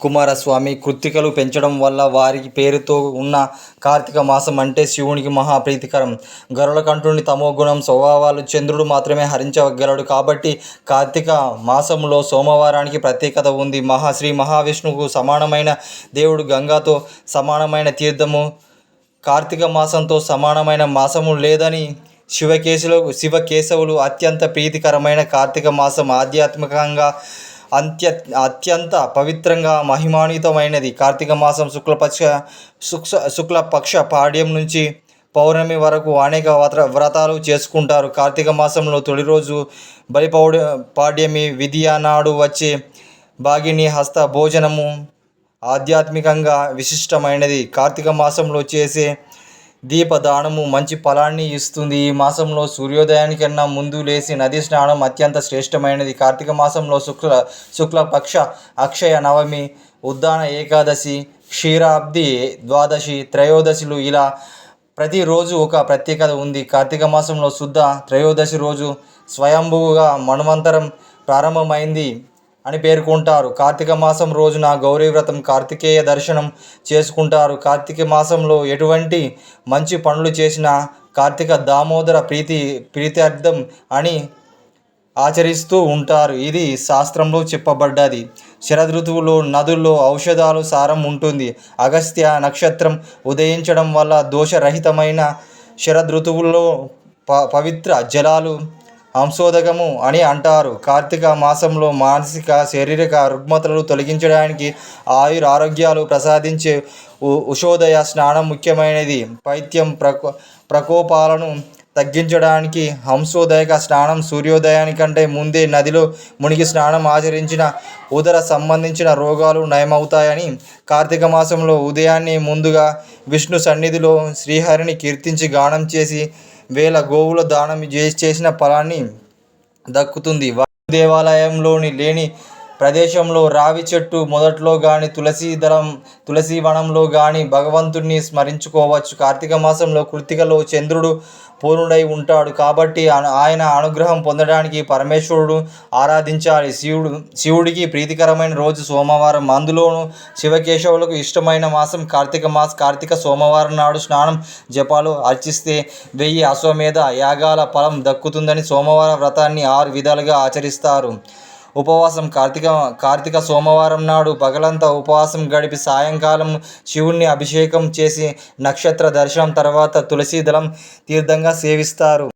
కుమారస్వామి కృత్తికలు పెంచడం వల్ల వారి పేరుతో ఉన్న కార్తీక మాసం అంటే శివునికి మహా ప్రీతికరం గరుడకంఠుని తమోగుణం స్వభావాలు చంద్రుడు మాత్రమే హరించగలడు కాబట్టి కార్తీక మాసంలో సోమవారానికి ప్రత్యేకత ఉంది. మహా శ్రీ మహావిష్ణువుకు సమానమైన దేవుడు గంగాతో సమానమైన తీర్థము కార్తీక మాసంతో సమానమైన మాసము లేదని శివకేశులు శివకేశవులు అత్యంత ప్రీతికరమైన కార్తీక మాసం ఆధ్యాత్మికంగా అంత్య అత్యంత పవిత్రంగా మహిమాన్వితమైనది. కార్తీక మాసం శుక్లపక్ష శుక్ల శుక్లపక్ష పాడ్యం నుంచి పౌర్ణమి వరకు అనేక వ్రత వ్రతాలు చేసుకుంటారు. కార్తీక మాసంలో తొలి రోజు బలి పౌడ పాడ్యమి విధియ నాడు వచ్చే భాగిని హస్త భోజనము ఆధ్యాత్మికంగా విశిష్టమైనది. కార్తీక మాసంలో చేసే దీపదానము మంచి ఫలాన్ని ఇస్తుంది. ఈ మాసంలో సూర్యోదయానికన్నా ముందు లేచి నది స్నానం అత్యంత శ్రేష్టమైనది. కార్తీక మాసంలో శుక్ల శుక్లపక్ష అక్షయ నవమి ఉద్దాన ఏకాదశి క్షీరాబ్ది ద్వాదశి త్రయోదశిలు ఇలా ప్రతిరోజు ఒక ప్రత్యేకత ఉంది. కార్తీక మాసంలో శుద్ధ త్రయోదశి రోజు స్వయంభువుగా మన్వంతరం ప్రారంభమైంది. అని పేర్కొంటారు. కార్తీక మాసం రోజున గౌరీ వ్రతం కార్తికేయ దర్శనం చేసుకుంటారు. కార్తీక మాసంలో ఎటువంటి మంచి పనులు చేసినా కార్తీక దామోదర ప్రీతి ప్రీత్యర్థం అని ఆచరిస్తూ ఉంటారు. ఇది శాస్త్రంలో చెప్పబడ్డది. శరదృతువులో నదుల్లో ఔషధాలు సారం ఉంటుంది. అగస్త్య నక్షత్రం ఉదయించడం వల్ల దోషరహితమైన శరదృతువుల్లో ప పవిత్ర జలాలు హంసోదకము అని అంటారు. కార్తీక మాసంలో మానసిక శారీరక రుగ్మతలు తొలగించడానికి ఆయుర ఆరోగ్యాలు ప్రసాదించే ఉ ఉషోదయ స్నానం ముఖ్యమైనది. పైత్యం ప్రకో ప్రకోపాలను తగ్గించడానికి హంసోదయక స్నానం సూర్యోదయానికంటే ముందే నదిలో మునిగి స్నానం ఆచరించిన ఉదర సంబంధించిన రోగాలు నయమవుతాయని కార్తీక మాసంలో ఉదయాన్నే ముందుగా విష్ణు సన్నిధిలో శ్రీహరిని కీర్తించి గానం చేసి వేల గోవుల దానం చేసి చేసిన ఫలాన్ని దక్కుతుంది. దేవాలయంలోని లేని ప్రదేశంలో రావి చెట్టు మొదట్లో కానీ తులసి దళం తులసి వనంలో కానీ భగవంతుణ్ణి స్మరించుకోవచ్చు. కార్తీక మాసంలో కృతికలో చంద్రుడు పూర్ణుడై ఉంటాడు కాబట్టి ఆ- ఆయన అనుగ్రహం పొందడానికి పరమేశ్వరుడు ఆరాధించాలి. శివుడు శివుడికి ప్రీతికరమైన రోజు సోమవారం. అందులోనూ శివకేశవులకు ఇష్టమైన మాసం కార్తీక మాస కార్తీక సోమవారం నాడు స్నానం జపాలు అర్చిస్తే వెయ్యి అశ్వమేధ యాగాల ఫలం దక్కుతుందని సోమవారం వ్రతాన్ని ఆరు విధాలుగా ఆచరిస్తారు. ఉపవాసం కార్తీక కార్తీక సోమవారం నాడు పగలంతా ఉపవాసం గడిపి సాయంకాలం శివుణ్ణి అభిషేకం చేసి నక్షత్ర దర్శనం తర్వాత తులసి దళం తీర్థంగా సేవిస్తారు.